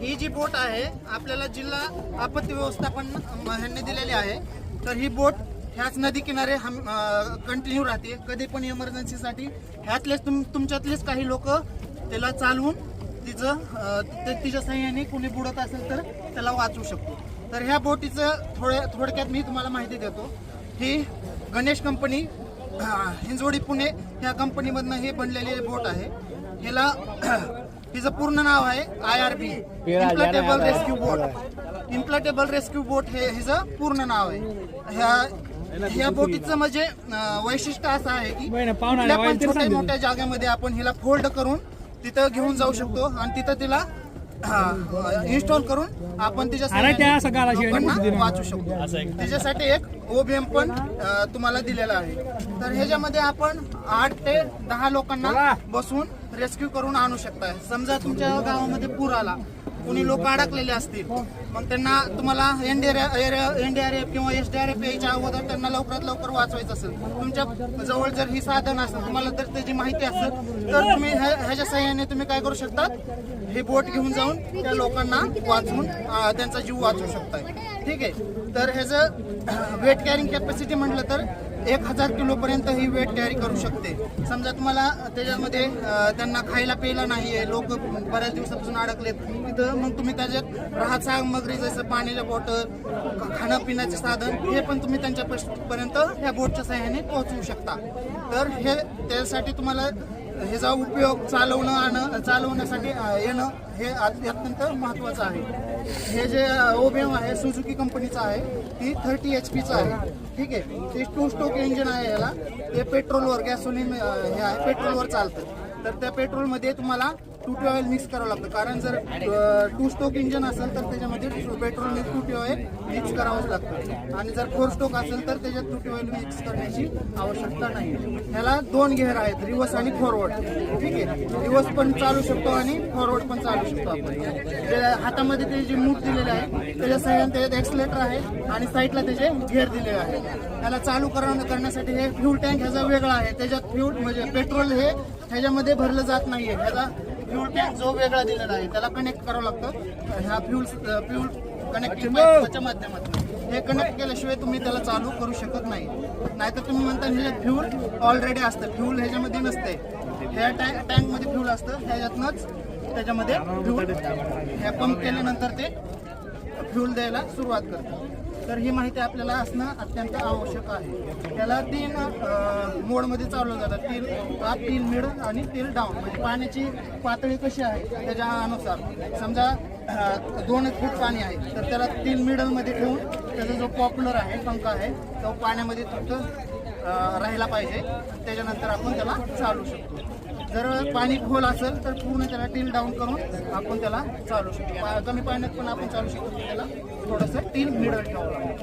ही जी बोट आहे आपल्याला जिल्हा आपत्ती व्यवस्थापन ह्यांनी दिलेली आहे. तर ही बोट ह्याच नदी किनारे हम कंटिन्यू राहते. कधी पण इमर्जन्सीसाठी ह्यातलेच तुम तुमच्यातलेच काही लोक त्याला चालवून तिचं ते- तिच्या सहाय्याने कुणी बुडत असेल तर त्याला वाचवू शकतो. तर ह्या बोटीचं थोड्या थोडक्यात मी तुम्हाला माहिती देतो. ही गणेश कंपनी हिंजोडी हिंजवडी पुणे ह्या कंपनीमधनं हे बनलेली बोट आहे. ह्याला हिचं पूर्ण नाव आहे I R B inflatable rescue boat inflatable rescue boat हे हिचं पूर्ण नाव आहे. ह्या ह्या बोटीचं म्हणजे वैशिष्ट्य असं आहे की कुठल्या पण छोट्या. मोठ्या जागेमध्ये आपण हिला फोल्ड करून तिथं घेऊन जाऊ शकतो आणि तिथं तिला इन्स्टॉल करून आपण तिच्या अरे त्या असं सहाय्याने गालाशी आणि लोकांना दिलं. वाचू शकतो. त्याच्यासाठी एक ओबीएम पण तुम्हाला दिलेला आहे. तर ह्याच्यामध्ये आपण आठ ते दहा लोकांना बसून रेस्क्यू करून आणू शकता समजा तुमच्या गावामध्ये पूर आला कुणी लोक अडकलेले असतील मग त्यांना तुम्हाला एनडीआरएफ किंवा एसडीआरएफ याच्या अगोदर त्यांना लवकरात लवकर वाचवायचं असेल. तुमच्या जवळ जर ही साधन असेल तुम्हाला जर त्याची माहिती असेल तर तुम्ही ह्या- ह्याच्या सहाय्याने तुम्ही काय करू शकतात? हे बोट घेऊन जाऊन त्या लोकांना वाचवून त्यांचा जीव वाचवू शकताय. ठीक आहे? तर ह्याचं वेट कॅरिंग कॅपॅसिटी म्हटलं तर एक हजार किलोपर्यंत ही वेट कॅरी करू शकते. समजा तुम्हाला त्याच्यामध्ये त्यांना खायला प्यायला नाही आहे लोक बऱ्याच दिवसापासून अडकलेत तिथं मग तुम्ही त्याच्यात राहत सामग्री जसं पाण्याच्या बॉटल खाणं पिण्याचे साधन हे पण तुम्ही त्यांच्यापर्यंत ह्या बोटच्या सहाय्याने पोहोचवू शकता. तर हे त्यासाठी तुम्हाला ह्याचा उपयोग चालवणं आणं चालवण्यासाठी येणं हे अत्यंत महत्वाचं आहे. हे जे ओबीएम आहे सुझुकी कंपनीचं आहे ती थर्टी एच पीचं आहे. ठीक आहे? ते टू स्टोक इंजिन आहे याला. ते पेट्रोलवर गॅसोलिन हे आहे. पेट्रोलवर चालतं. तर त्या पेट्रोलमध्ये तुम्हाला टू टी मिक्स करावं लागतं. कारण जर टू स्टोक इंजन असेल तर त्याच्यामध्ये पेट्रोल टू ट्वेल मिक्स करावंच लागतं. आणि जर फोर स्टोक असेल तर त्याच्यात टू ट्वेल मिक्स करण्याची आवश्यकता नाही. ह्याला दोन घेर आहेत रिवर्स आणि फॉरवर्ड ठीक आहे? रिवर्स पण चालू शकतो आणि फॉरवर्ड पण चालू शकतो आपण. हातामध्ये ते जे मूठ दिलेले आहे त्याच्या सहाय्याने त्याच्यात एक्सलेटर आहे आणि साईडला त्याचे घेर दिलेले आहे त्याला चालू करण्यासाठी हे फ्यूल टँक ह्याचा वेगळा आहे. त्याच्यात फ्यूल म्हणजे पेट्रोल हे ह्याच्यामध्ये भरलं जात नाहीये. ह्याचा फ्यूल टँक जो वेगळा दिलेला आहे त्याला कनेक्ट करावं लागतं. ह्या फ्यूल फ्यूल कनेक्टिंग पाईपच्या माध्यमातून. हे कनेक्ट केल्याशिवाय तुम्ही त्याला चालू करू शकत नाही. नाहीतर तुम्ही म्हणता ह्याच्यात फ्यूल ऑलरेडी असतं. फ्यूल ह्याच्यामध्ये नसते ह्या टँक टँकमध्ये फ्यूल असतं. ह्याच्यातनंच त्याच्यामध्ये फ्यूल ह्या पंप केल्यानंतर ते फ्यूल द्यायला सुरुवात करतं. तर ही माहिती आपल्याला असणं अत्यंत आवश्यक आहे. त्याला तीन मोडमध्ये चालवलं जातं. तीन अप तीन मिड आणि तीन डाऊन. म्हणजे पाण्याची पातळी कशी आहे त्याच्या अनुसार. समजा दोन फूट पाणी आहे तर त्याला तीन मिडलमध्ये ठेवून त्याचा जो पॉप्युलर आहे पंख आहे तो पाण्यामध्ये फक्त राहिला पाहिजे. त्याच्यानंतर आपण त्याला चालू शकतो. जर पाणी खोल असेल तर पूर्ण त्याला टील डाऊन करून आपण त्याला चालू शकतो. पा- कमी पाण्यात पण आपण चालू शकतो. त्याला थोडंसं टील मिडल ठेवावं लागतं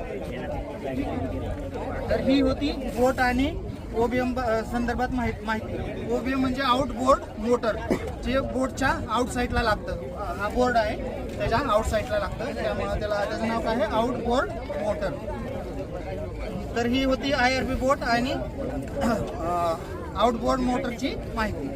तर ही होती बोट आणि ओबीएम संदर्भात माहिती माहिती. ओबीएम म्हणजे आउटबोर्ड मोटर जे बोटच्या आउटसाईडला लागतं. हा बोर्ड आहे त्याच्या आउटसाईडला लागतं. त्यामुळे त्याला त्याचं नाव काय आहे? Outboard motor. तर ही होती आय आर बी बोट आणि आउटबोर्ड मोटरची माहिती.